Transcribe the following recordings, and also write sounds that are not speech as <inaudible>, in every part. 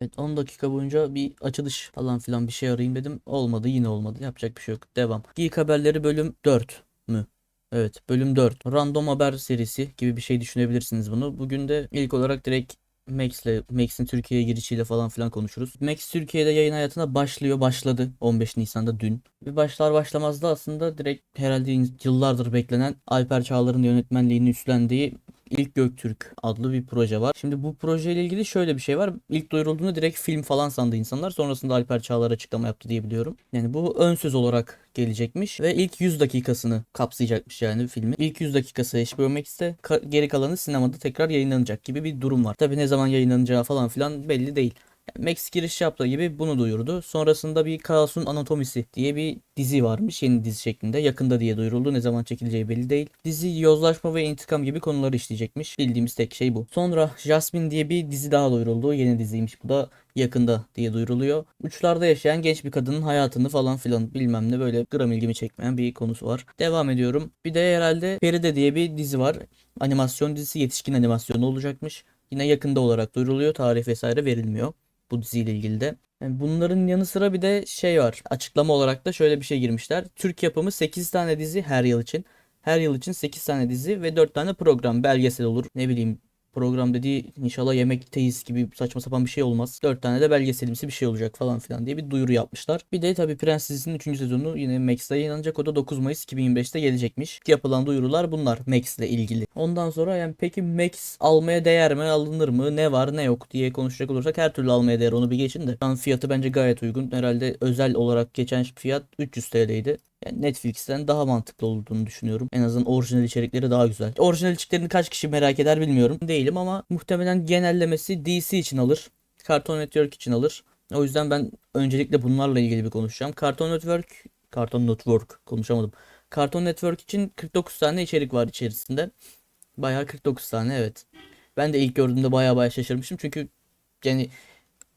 Evet 10 dakika boyunca bir açılış falan filan bir şey arayayım dedim. Olmadı yine olmadı. Yapacak bir şey yok. Devam. Geek haberleri bölüm 4 mü? Evet bölüm 4. Random haber serisi gibi bir şey düşünebilirsiniz bunu. Bugün de ilk olarak direkt Max'le, Max'in Türkiye'ye girişiyle falan filan konuşuruz. Max Türkiye'de yayın hayatına başlıyor, başladı 15 Nisan'da dün. Ve başlar başlamaz da aslında direkt herhalde yıllardır beklenen Alper Çağlar'ın yönetmenliğini üstlendiği İlk Göktürk adlı bir proje var. Şimdi bu projeyle ilgili şöyle bir şey var. İlk duyurulduğunda direkt film falan sandı insanlar. Sonrasında Alper Çağlar açıklama yaptı diye biliyorum. Yani bu ön söz olarak gelecekmiş ve ilk 100 dakikasını kapsayacakmış yani filmin. İlk 100 dakikası HBO Max'te geri kalanı sinemada tekrar yayınlanacak gibi bir durum var. Tabi ne zaman yayınlanacağı falan filan belli değil. Max giriş yaptığı gibi bunu duyurdu. Sonrasında bir Kaos'un Anatomisi diye bir dizi varmış. Yeni dizi şeklinde. Yakında diye duyuruldu. Ne zaman çekileceği belli değil. Dizi yozlaşma ve intikam gibi konuları işleyecekmiş. Bildiğimiz tek şey bu. Sonra Jasmine diye bir dizi daha duyuruldu. Yeni diziymiş bu da yakında diye duyuruluyor. Uçlarda yaşayan genç bir kadının hayatını falan filan bilmem ne böyle gram ilgimi çekmeyen bir konusu var. Devam ediyorum. Bir de herhalde Feride diye bir dizi var. Animasyon dizisi yetişkin animasyonu olacakmış. Yine yakında olarak duyuruluyor. Tarih vesaire verilmiyor bu diziyle ilgili de. Bunların yanı sıra bir de şey var. Açıklama olarak da şöyle bir şey girmişler. Türk yapımı 8 tane dizi her yıl için. Her yıl için 8 tane dizi ve 4 tane program. Belgesel olur. Ne bileyim program dediği inşallah yemekteyiz gibi saçma sapan bir şey olmaz. 4 tane de belgeselimsi bir şey olacak falan filan diye bir duyuru yapmışlar. Bir de tabii Prens dizisinin 3. sezonu yine Max'te yayınlanacak. O da 9 Mayıs 2025'te gelecekmiş. Yapılan duyurular bunlar Max'le ilgili. Ondan sonra yani peki Max almaya değer mi? Alınır mı? Ne var ne yok diye konuşacak olursak her türlü almaya değer onu bir geçin de. Şu an fiyatı bence gayet uygun. Herhalde özel olarak geçen fiyat 300 TL'ydi. Yani Netflix'ten daha mantıklı olduğunu düşünüyorum. En azından orijinal içerikleri daha güzel. Orijinal içeriklerini kaç kişi merak eder bilmiyorum. Değilim ama muhtemelen genellemesi DC için alır. Cartoon Network için alır. O yüzden ben öncelikle bunlarla ilgili bir konuşacağım. Cartoon Network, Cartoon Network konuşamadım. Cartoon Network için 49 tane içerik var içerisinde. Bayağı 49 tane evet. Ben de ilk gördüğümde bayağı bayağı şaşırmıştım. Çünkü yani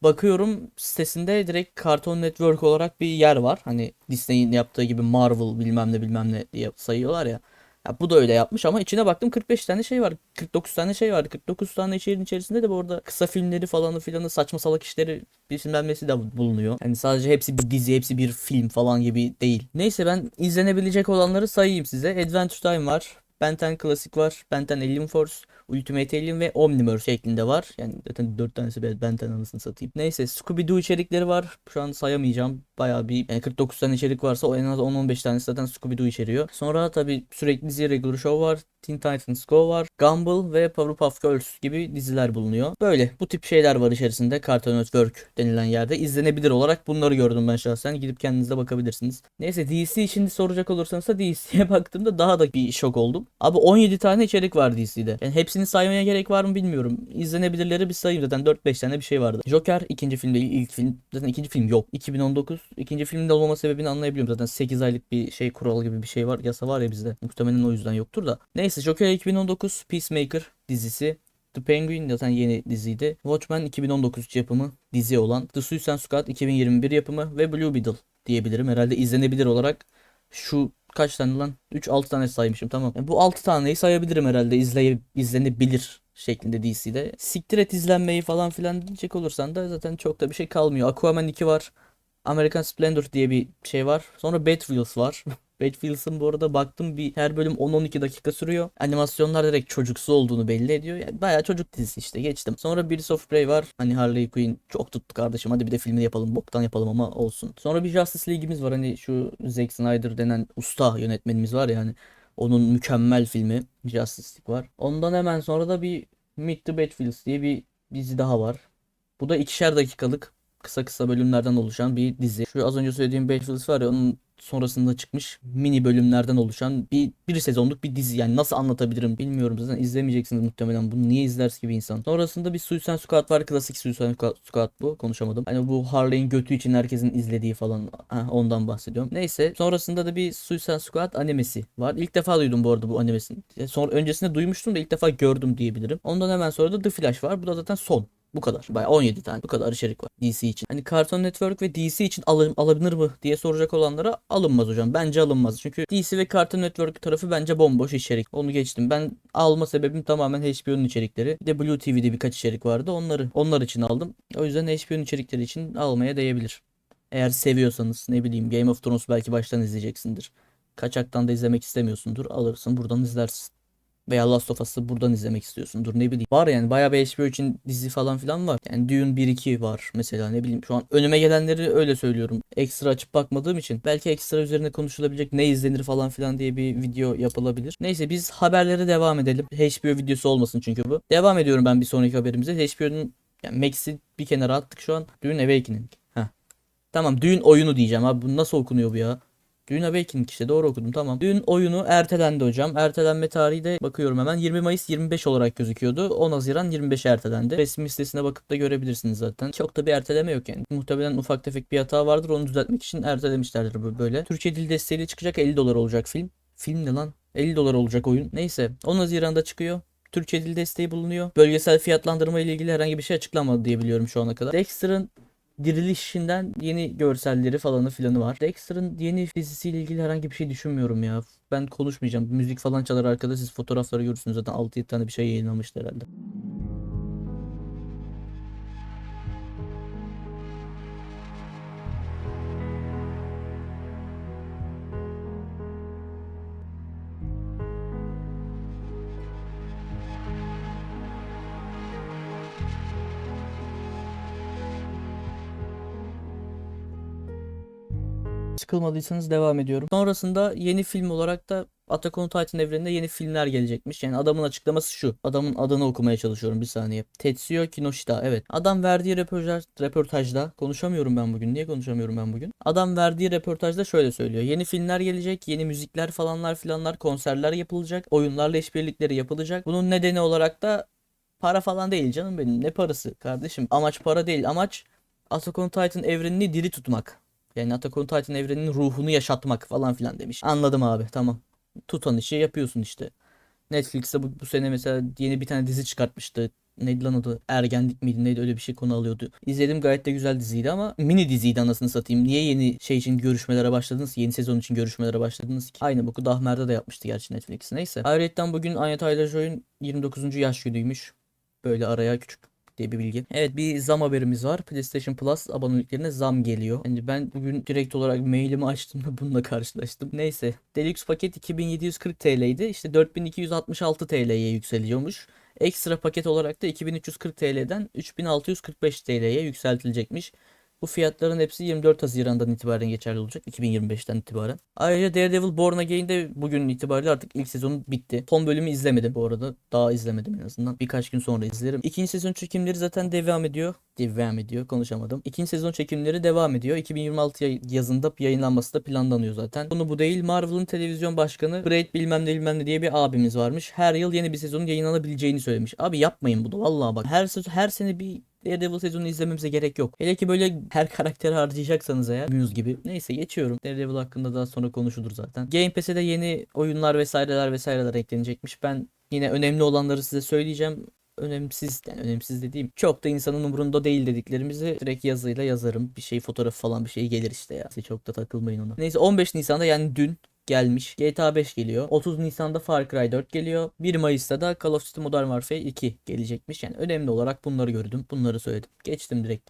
bakıyorum sitesinde direkt Cartoon Network olarak bir yer var. Hani Disney'in yaptığı gibi Marvel bilmem ne bilmem ne diye sayıyorlar ya. Ya bu da öyle yapmış ama içine baktım 45 tane şey var. 49 tane şey var. 49 tane içeriğin içerisinde de bu arada kısa filmleri falanı filanı saçma salak işleri bilmem de bulunuyor. Yani sadece hepsi bir dizi, hepsi bir film falan gibi değil. Neyse ben izlenebilecek olanları sayayım size. Adventure Time var. Ben 10 Classic var. Ben 10 Alien Force, Ultimate Alien ve Omniverse şeklinde var. Yani zaten 4 tanesi Ben 10 anasını satayım. Neyse Scooby-Doo içerikleri var. Şu an sayamayacağım. Bayağı bir yani 49 tane içerik varsa o en az 10-15 tanesi zaten Scooby-Doo içeriyor. Sonra tabi sürekli dizi Regular Show var. Teen Titans Go var. Gumball ve Powerpuff Girls gibi diziler bulunuyor. Böyle bu tip şeyler var içerisinde Cartoon Network denilen yerde. izlenebilir olarak bunları gördüm ben şahsen. Gidip kendinize bakabilirsiniz. Neyse DC şimdi soracak olursanız da DC'ye <laughs> baktığımda daha da bir şok oldum. Abi 17 tane içerik var DC'de. Yani hepsini saymaya gerek var mı bilmiyorum. İzlenebilirleri bir sayayım zaten 4-5 tane bir şey vardı. Joker ikinci film değil ilk film. Zaten ikinci film yok. 2019 ikinci filmde olmama sebebini anlayabiliyorum. Zaten 8 aylık bir şey kural gibi bir şey var. Yasa var ya bizde. Muhtemelen o yüzden yoktur da. Neyse Joker 2019 Peacemaker dizisi. The Penguin zaten yeni diziydi. Watchmen 2019 yapımı dizi olan. The Suicide Squad 2021 yapımı ve Blue Beetle diyebilirim. Herhalde izlenebilir olarak şu kaç tane lan? 3-6 tane saymışım tamam. Yani bu 6 taneyi sayabilirim herhalde izleye, izlenebilir şeklinde DC'de. Siktir et izlenmeyi falan filan diyecek olursan da zaten çok da bir şey kalmıyor. Aquaman 2 var. American Splendor diye bir şey var. Sonra Batwheels var. <laughs> Batwheels'ın bu arada baktım bir her bölüm 10-12 dakika sürüyor. Animasyonlar direkt çocuksu olduğunu belli ediyor. Yani bayağı çocuk dizisi işte geçtim. Sonra Birds of Prey var. Hani Harley Quinn çok tuttu kardeşim. Hadi bir de filmini yapalım. Boktan yapalım ama olsun. Sonra bir Justice League'imiz var. Hani şu Zack Snyder denen usta yönetmenimiz var ya hani. Onun mükemmel filmi Justice League var. Ondan hemen sonra da bir Meet the Batwheels diye bir dizi daha var. Bu da ikişer dakikalık kısa kısa bölümlerden oluşan bir dizi. Şu az önce söylediğim Batwheels var ya onun sonrasında çıkmış mini bölümlerden oluşan bir bir sezonluk bir dizi. Yani nasıl anlatabilirim bilmiyorum. Zaten izlemeyeceksiniz muhtemelen. Bunu niye izlers gibi insan. Sonrasında bir Suicide Squad var. Klasik Suicide Squad bu. Konuşamadım. Hani bu Harley'in götü için herkesin izlediği falan. Heh, ondan bahsediyorum. Neyse. Sonrasında da bir Suicide Squad animesi var. İlk defa duydum bu arada bu animesini. Sonra öncesinde duymuştum da ilk defa gördüm diyebilirim. Ondan hemen sonra da The Flash var. Bu da zaten son Bu kadar. Bayağı 17 tane. Bu kadar içerik var DC için. Hani Cartoon Network ve DC için alın, alınır mı diye soracak olanlara alınmaz hocam. Bence alınmaz. Çünkü DC ve Cartoon Network tarafı bence bomboş içerik. Onu geçtim. Ben alma sebebim tamamen HBO'nun içerikleri. Bir de Blue TV'de birkaç içerik vardı. Onları onlar için aldım. O yüzden HBO'nun içerikleri için almaya değebilir. Eğer seviyorsanız ne bileyim Game of Thrones belki baştan izleyeceksindir. Kaçaktan da izlemek istemiyorsundur. Alırsın buradan izlersin. Veya Last of Us'ı buradan izlemek istiyorsundur ne bileyim. Var yani bayağı bir HBO için dizi falan filan var. Yani Dune 1-2 var mesela ne bileyim. Şu an önüme gelenleri öyle söylüyorum. Ekstra açıp bakmadığım için. Belki ekstra üzerine konuşulabilecek ne izlenir falan filan diye bir video yapılabilir. Neyse biz haberlere devam edelim. HBO videosu olmasın çünkü bu. Devam ediyorum ben bir sonraki haberimize. HBO'nun yani Max'i bir kenara attık şu an. Dune Awakening. Heh. Tamam Dune oyunu diyeceğim abi. Bu nasıl okunuyor bu ya? Dune Awakening işte doğru okudum tamam. Dün oyunu ertelendi hocam. Ertelenme tarihi de bakıyorum hemen 20 Mayıs 25 olarak gözüküyordu. 10 Haziran 25 ertelendi. Resmi sitesine bakıp da görebilirsiniz zaten. Çok da bir erteleme yok yani. Muhtemelen ufak tefek bir hata vardır onu düzeltmek için ertelemişlerdir böyle. Türkçe dil desteğiyle çıkacak 50 dolar olacak film. Film ne lan? 50 dolar olacak oyun. Neyse 10 Haziran'da çıkıyor. Türkçe dil desteği bulunuyor. Bölgesel fiyatlandırma ile ilgili herhangi bir şey açıklanmadı diye biliyorum şu ana kadar. Dexter'ın dirilişinden yeni görselleri falanı filanı var. Dexter'ın yeni dizisiyle ilgili herhangi bir şey düşünmüyorum ya. Ben konuşmayacağım. Müzik falan çalar arkada siz fotoğrafları görürsünüz zaten 6-7 tane bir şey yayınlamıştı herhalde. Sıkılmadıysanız devam ediyorum. Sonrasında yeni film olarak da Attack on Titan evreninde yeni filmler gelecekmiş. Yani adamın açıklaması şu. Adamın adını okumaya çalışıyorum bir saniye. Tetsuya Kinoshita. Evet. Adam verdiği röportaj, röportajda konuşamıyorum ben bugün. Niye konuşamıyorum ben bugün? Adam verdiği röportajda şöyle söylüyor. Yeni filmler gelecek. Yeni müzikler falanlar filanlar konserler yapılacak. Oyunlarla işbirlikleri yapılacak. Bunun nedeni olarak da para falan değil canım benim. Ne parası kardeşim? Amaç para değil. Amaç Attack on Titan evrenini diri tutmak. Yani Attack on Titan evreninin ruhunu yaşatmak falan filan demiş. Anladım abi tamam. Tutan işi yapıyorsun işte. Netflix'te bu, bu sene mesela yeni bir tane dizi çıkartmıştı. Neydi lan adı? Ergenlik miydi neydi öyle bir şey konu alıyordu. İzledim gayet de güzel diziydi ama mini diziydi anasını satayım. Niye yeni şey için görüşmelere başladınız? Yeni sezon için görüşmelere başladınız ki? Aynı boku Dahmer'de de yapmıştı gerçi Netflix. Neyse. Ayrıca bugün Anya Taylor-Joy'un 29. yaş günüymüş. Böyle araya küçük diye bir bilgi. Evet bir zam haberimiz var. PlayStation Plus aboneliklerine zam geliyor. Yani ben bugün direkt olarak mailimi açtım ve bununla karşılaştım. Neyse. Deluxe paket 2740 TL'ydi. İşte 4266 TL'ye yükseliyormuş. Ekstra paket olarak da 2340 TL'den 3645 TL'ye yükseltilecekmiş. Bu fiyatların hepsi 24 Haziran'dan itibaren geçerli olacak. 2025'ten itibaren. Ayrıca Daredevil Born Again'de bugün itibariyle artık ilk sezonu bitti. Son bölümü izlemedim bu arada. Daha izlemedim en azından. Birkaç gün sonra izlerim. İkinci sezon çekimleri zaten devam ediyor. Devam ediyor. Konuşamadım. İkinci sezon çekimleri devam ediyor. 2026 yay- yazında yayınlanması da planlanıyor zaten. Bunu bu değil. Marvel'ın televizyon başkanı Brad bilmem ne bilmem ne diye bir abimiz varmış. Her yıl yeni bir sezonun yayınlanabileceğini söylemiş. Abi yapmayın bunu. Vallahi bak. Her her sene bir Daredevil sezonu izlememize gerek yok. Hele ki böyle her karakteri harcayacaksanız eğer Muse gibi. Neyse geçiyorum. Daredevil hakkında daha sonra konuşulur zaten. Game Pass'e de yeni oyunlar vesaireler vesaireler eklenecekmiş. Ben yine önemli olanları size söyleyeceğim. Önemsiz yani önemsiz dediğim çok da insanın umurunda değil dediklerimizi direkt yazıyla yazarım. Bir şey fotoğraf falan bir şey gelir işte ya. Siz çok da takılmayın ona. Neyse 15 Nisan'da yani dün gelmiş. GTA 5 geliyor. 30 Nisan'da Far Cry 4 geliyor. 1 Mayıs'ta da Call of Duty Modern Warfare 2 gelecekmiş. Yani önemli olarak bunları gördüm. Bunları söyledim. Geçtim direkt.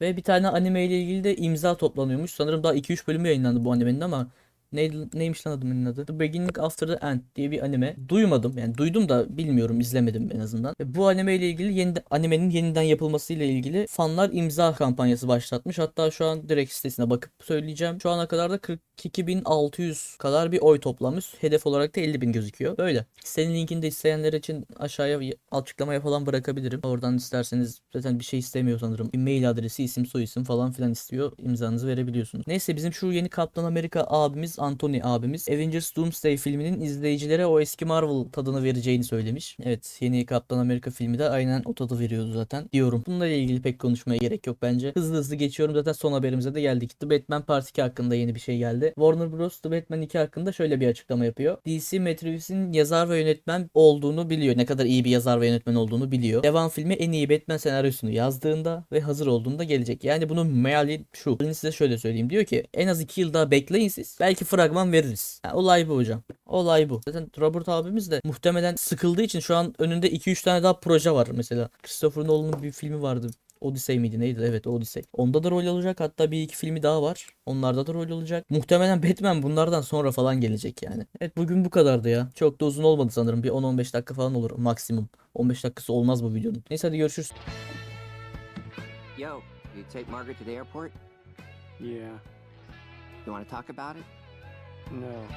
Ve bir tane anime ile ilgili de imza toplanıyormuş. Sanırım daha 2-3 bölümü yayınlandı bu animenin ama ne, neymiş lan adımın adı? The Beginning After the End diye bir anime. Duymadım yani duydum da bilmiyorum izlemedim en azından. Ve bu anime ile ilgili yeni, animenin yeniden yapılması ile ilgili fanlar imza kampanyası başlatmış. Hatta şu an direkt sitesine bakıp söyleyeceğim. Şu ana kadar da 40 2600 kadar bir oy toplamış. Hedef olarak da 50.000 gözüküyor. Böyle. Senin linkini de isteyenler için aşağıya açıklamaya falan bırakabilirim. Oradan isterseniz zaten bir şey istemiyor sanırım. Bir mail adresi, isim, soyisim falan filan istiyor. İmzanızı verebiliyorsunuz. Neyse bizim şu yeni Kaptan Amerika abimiz, Anthony abimiz Avengers Doomsday filminin izleyicilere o eski Marvel tadını vereceğini söylemiş. Evet yeni Kaptan Amerika filmi de aynen o tadı veriyordu zaten diyorum. Bununla ilgili pek konuşmaya gerek yok bence. Hızlı hızlı geçiyorum zaten son haberimize de geldik. The Batman Part 2 hakkında yeni bir şey geldi. Warner Bros. The Batman 2 hakkında şöyle bir açıklama yapıyor. DC Matt Reeves'in yazar ve yönetmen olduğunu biliyor. Ne kadar iyi bir yazar ve yönetmen olduğunu biliyor. Devam filmi en iyi Batman senaryosunu yazdığında ve hazır olduğunda gelecek. Yani bunun meali şu. Ben size şöyle söyleyeyim. Diyor ki en az 2 yıl daha bekleyin siz. Belki fragman veririz. Ha, olay bu hocam. Olay bu. Zaten Robert abimiz de muhtemelen sıkıldığı için şu an önünde 2-3 tane daha proje var mesela. Christopher Nolan'ın bir filmi vardı. Odyssey miydi neydi? Evet Odyssey. Onda da rol alacak. Hatta bir iki filmi daha var. Onlarda da rol alacak. Muhtemelen Batman bunlardan sonra falan gelecek yani. Evet bugün bu kadardı ya. Çok da uzun olmadı sanırım. Bir 10-15 dakika falan olur maksimum. 15 dakikası olmaz bu videonun. Neyse hadi görüşürüz. Yo, you take Margaret to the airport? Yeah, You want to talk about it? No.